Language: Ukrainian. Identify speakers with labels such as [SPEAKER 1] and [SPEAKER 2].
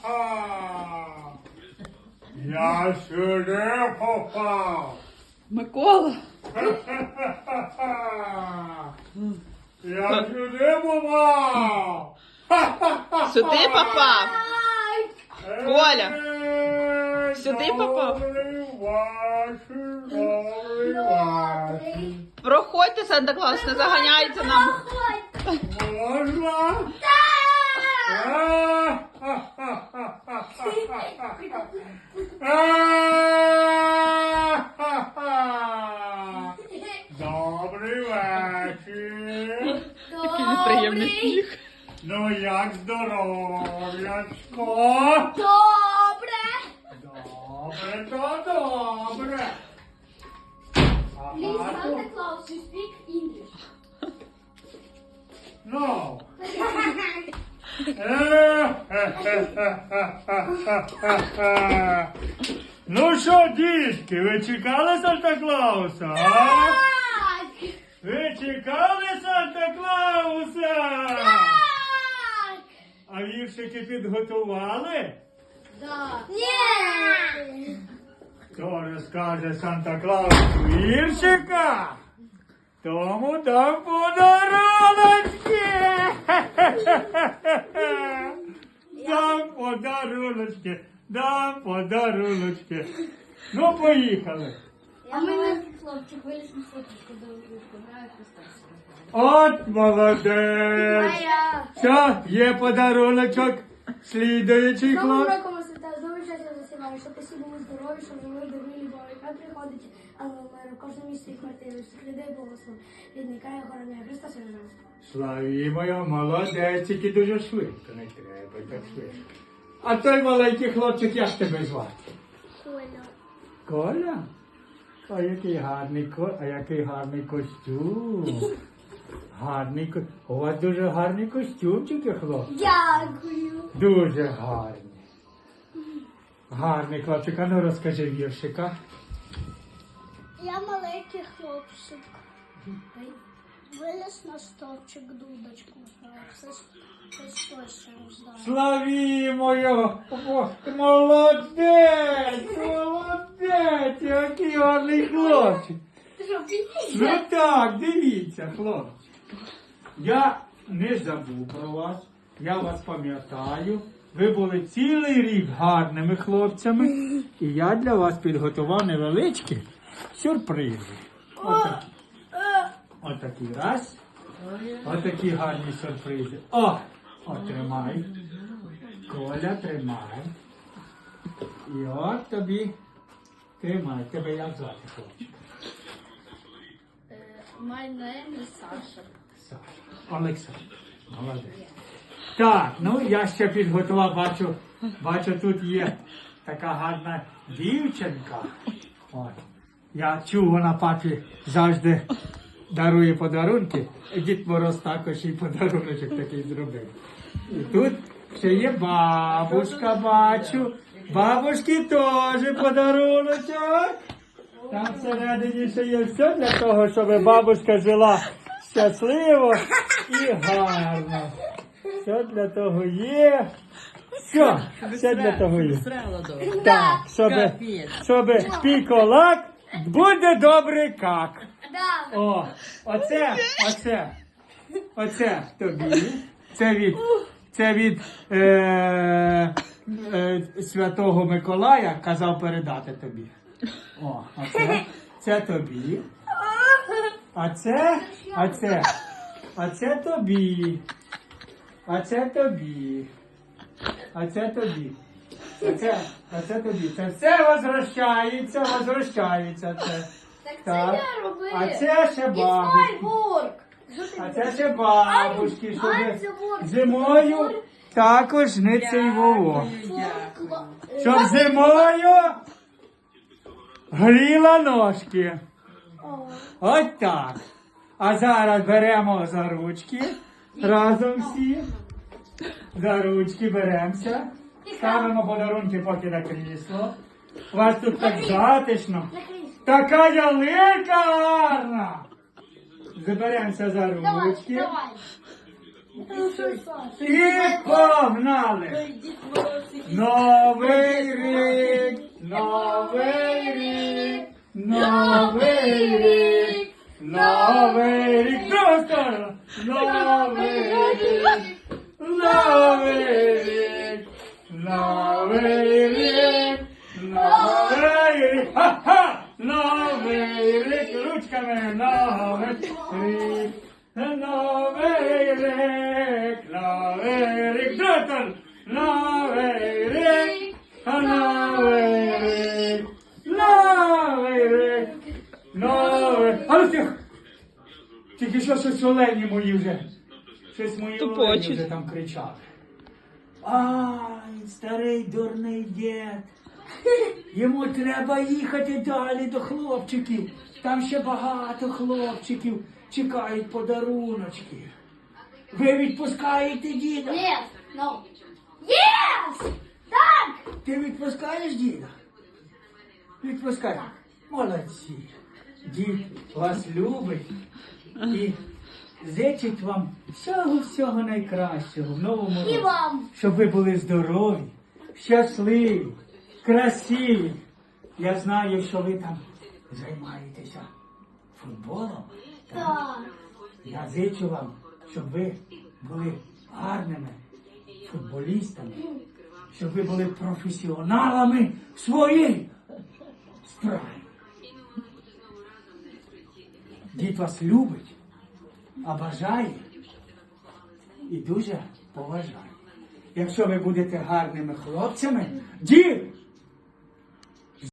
[SPEAKER 1] Ага. Я сюди попав.
[SPEAKER 2] Микола.
[SPEAKER 1] Я сюди попав.
[SPEAKER 2] Сюди попав. Коля,
[SPEAKER 1] Ей,
[SPEAKER 2] сюди попав? Проходьте, Санта Клаус, не заганяйте нам.
[SPEAKER 1] Можна? Добрий вечір.
[SPEAKER 2] Такий неприємний сміх.
[SPEAKER 1] Ну як здоров'ячко?
[SPEAKER 3] Добре.
[SPEAKER 1] Добре, то добре.
[SPEAKER 3] Please, Santa Claus, you speak English.
[SPEAKER 1] ну. Ну що, дітки, ви чекали Санта Клауса? А?
[SPEAKER 3] Так.
[SPEAKER 1] Ви чекали Санта Клауса?
[SPEAKER 3] Так.
[SPEAKER 1] А віршики підготували?
[SPEAKER 3] Да. Ні.
[SPEAKER 1] Хто розкаже Санта Клаусу віршика? Тому дам подаруночки! Дам подаруночки, дам подаруночки. Ну, поїхали.
[SPEAKER 3] А маленький хлопчик виліз на фоточку до грає Христос.
[SPEAKER 1] От молодець.
[SPEAKER 3] Моя.
[SPEAKER 1] Є подаруночок? Слідуючий
[SPEAKER 3] Новим засіваю, щоб усі були здорові, щоб жили добрі любові. Хай приходить ангел миру, кожне місце і квартиру, всіх людей благослов. Рідний край охороняє Христос і нас.
[SPEAKER 1] Славімо, його, молодець, тільки дуже швидко, не треба так швидко. А той маленький хлопчик, як тебе звати?
[SPEAKER 3] Коля.
[SPEAKER 1] Коля? А який гарний ко... а який гарний костюм. Гарний. У вас дуже гарний костюмчики, хлопці.
[SPEAKER 3] Дякую.
[SPEAKER 1] Дуже гарний. Гарний хлопчик, а ну розкажи віршика.
[SPEAKER 3] Я маленький хлопчик. Виліз на стовпчик дудочку. Все.
[SPEAKER 1] Славімо його! Молодець! Молодець! Який гарний хлопчик! Ну так, дивіться, хлопці. Я не забув про вас. Я вас пам'ятаю. Ви були цілий рік гарними хлопцями. І я для вас підготував невеличкі сюрпризи. Отакі. Отакі раз. Отакі гарні сюрпризи. О! Отримай. Коля, тримай. І от тобі. Тримай. Тебе як звати, хлопчик?
[SPEAKER 3] My name is Sasha.
[SPEAKER 1] Саша. Олександр. Молодець. Так, ну я ще підготував, бачу, бачу, тут є така гарна дівчинка. От. Я чув, вона папі завжди дарує подарунки. Дід Мороз також і подаруночок такий зробив. І тут ще є бабушка, бачу. Бабушки теж подаруночок. Там всередині ще є все для того, щоб бабушка жила щасливо і гарно. Все для того є. Все, все для того є. Так, щоб, щоб піколак буде добрий как. О, оце, оце, оце тобі. Це від, це від е, е, Святого Миколая казав передати тобі. О, оце, це тобі. А це, а це, а це тобі. А це тобі. А це тобі. А це, а це тобі. Це все возвращається, возвращається це.
[SPEAKER 3] Так це
[SPEAKER 1] Так.
[SPEAKER 3] я робив.
[SPEAKER 1] А це ще
[SPEAKER 3] It's
[SPEAKER 1] бабушки. А це ще бабушки, щоб зимою також не цей вовок.
[SPEAKER 3] Кла-
[SPEAKER 1] Щоб зимою гріла ножки.
[SPEAKER 3] О,
[SPEAKER 1] Ось так. А зараз беремо за ручки. Разом всі. За ручки беремося. Ставимо подарунки поки на крісло. У вас тут так затишно. Така ялинка гарна. Заберемося за ручки.
[SPEAKER 3] Ну Саш?
[SPEAKER 1] І погнали. Новий рік, новий рік, новий рік, новий рік, новий рік, новий рік, новий рік, новий рік, ха-ха, новий рік, ручками, новий рік. Новий рік, новий рік, Дратон! Новий рік, новий рік, новий рік, новий... А ну тихо! Тільки що щось олені мої вже, щось мої олені вже там кричали. Ай, старий дурний дід. Йому треба їхати далі до хлопчиків. Там ще багато хлопчиків чекають подаруночки. Ви відпускаєте діда?
[SPEAKER 3] Ні, no. Yes! Так!
[SPEAKER 1] Ти відпускаєш діда? Відпускай. Молодці. Дід вас любить і зичить вам всього-всього найкращого в новому
[SPEAKER 3] І вам.
[SPEAKER 1] Щоб ви були здорові, щасливі, красиві. Я знаю, що ви там займаєтеся футболом.
[SPEAKER 3] Так.
[SPEAKER 1] Я зичу вам, щоб ви були гарними футболістами, щоб ви були професіоналами в своїй справі. Дід вас любить, а бажає і дуже поважає. Якщо ви будете гарними хлопцями, дід